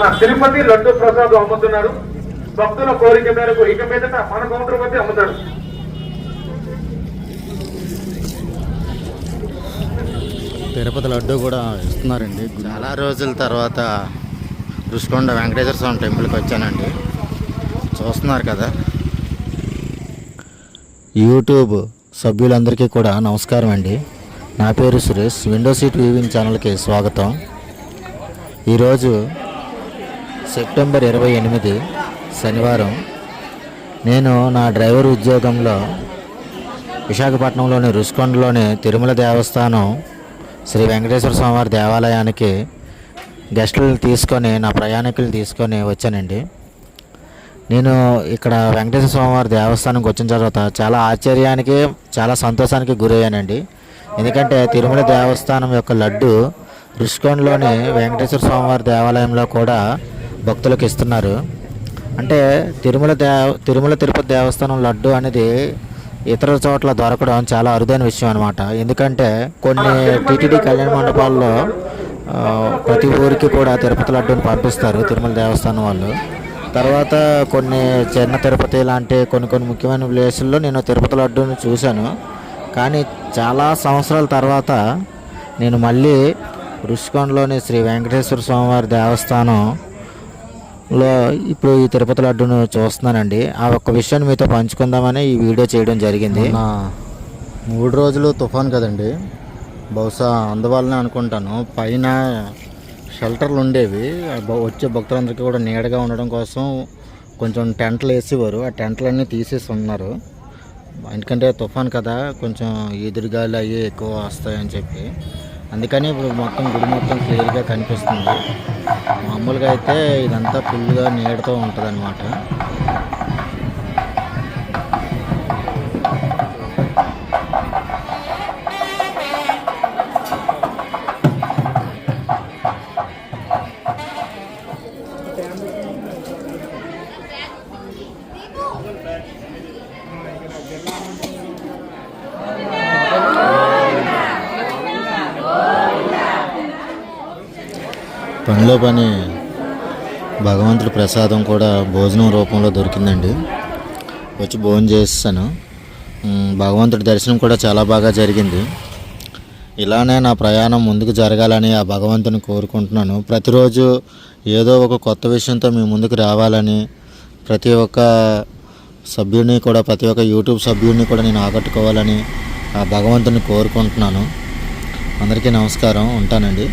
మన తిరుపతి లడ్డు ప్రసాదం అమ్ముతున్నారు. భక్తుల కోరిక మేరకు ఇక మీదట మన కౌంటర్ వద్ద అమ్ముతారు. తిరుపతి లడ్డు కూడా ఇస్తున్నారండి. చాలా రోజుల తర్వాత రుషికొండ వెంకటేశ్వర స్వామి టెంపుల్కి వచ్చానండి. చూస్తున్నారు కదా. యూట్యూబ్ సభ్యులందరికీ కూడా నమస్కారం అండి. నా పేరు సురేష్. విండో సీట్ వీవింగ్ ఛానల్కి స్వాగతం. ఈరోజు సెప్టెంబర్ ఇరవై ఎనిమిది శనివారం నేను నా డ్రైవర్ ఉద్యోగంలో విశాఖపట్నంలోని రుషికొండలోని తిరుమల దేవస్థానం శ్రీ వెంకటేశ్వర స్వామివారి దేవాలయానికి గెస్టులు తీసుకొని నా ప్రయాణికులు తీసుకొని వచ్చానండి. నేను ఇక్కడ వెంకటేశ్వర స్వామివారి దేవస్థానంకి వచ్చిన తర్వాత చాలా ఆశ్చర్యానికి చాలా సంతోషానికి గురయ్యానండి. ఎందుకంటే తిరుమల దేవస్థానం యొక్క లడ్డు రుషికొండలోని వెంకటేశ్వర స్వామివారి దేవాలయంలో కూడా భక్తులకు ఇస్తున్నారు. అంటే తిరుమల దేవ తిరుమల తిరుపతి దేవస్థానం లడ్డు అనేది ఇతర చోట్ల దొరకడం చాలా అరుదైన విషయం అనమాట ఎందుకంటే కొన్ని టీటీడీ కళ్యాణ మండపాల్లో ప్రతి ఊరికి కూడా తిరుపతి లడ్డూని పంపిస్తారు తిరుమల దేవస్థానం వాళ్ళు. తర్వాత కొన్ని చిన్న తిరుపతి లాంటి కొన్ని కొన్ని ముఖ్యమైన ప్లేసుల్లో నేను తిరుపతి లడ్డూని చూశాను. కానీ చాలా సంవత్సరాల తర్వాత నేను మళ్ళీ రుషికొండలోని శ్రీ వెంకటేశ్వర స్వామివారి దేవస్థానం లో ఇప్పుడు ఈ తిరుపతి లడ్డును చూస్తున్నానండి. ఆ ఒక్క విషయాన్ని మీతో పంచుకుందామని ఈ వీడియో చేయడం జరిగింది. మూడు రోజులు తుఫాన్ కదండి. బహుశా అందువల్లనే అనుకుంటాను. పైన షెల్టర్లు ఉండేవి. వచ్చే భక్తులందరికీ కూడా నీడగా ఉండడం కోసం కొంచెం టెంట్లు వేసేవారు. ఆ టెంట్లన్నీ తీసేసి ఉన్నారు. ఎందుకంటే తుఫాన్ కదా కొంచెం ఎదురుగాలి అవి ఎక్కువ వస్తాయని చెప్పి. అందుకని ఇప్పుడు మొత్తం గుడి మొత్తం క్లియర్గా కనిపిస్తుంది. మామూలుగా అయితే ఇదంతా ఫుల్గా నీడతో ఉంటుంది అనమాట పనిలో పని భగవంతుడి ప్రసాదం కూడా భోజనం రూపంలో దొరికిందండి. వచ్చి భోజనం చేస్తాను. భగవంతుడి దర్శనం కూడా చాలా బాగా జరిగింది. ఇలానే నా ప్రయాణం ముందుకు జరగాలని ఆ భగవంతుని కోరుకుంటున్నాను. ప్రతిరోజు ఏదో ఒక కొత్త విషయంతో మీ ముందుకు రావాలని ప్రతి ఒక్క సభ్యుడిని కూడా ప్రతి ఒక్క యూట్యూబ్ సభ్యుడిని కూడా నేను ఆకట్టుకోవాలని ఆ భగవంతుని కోరుకుంటున్నాను. అందరికీ నమస్కారం. ఉంటానండి.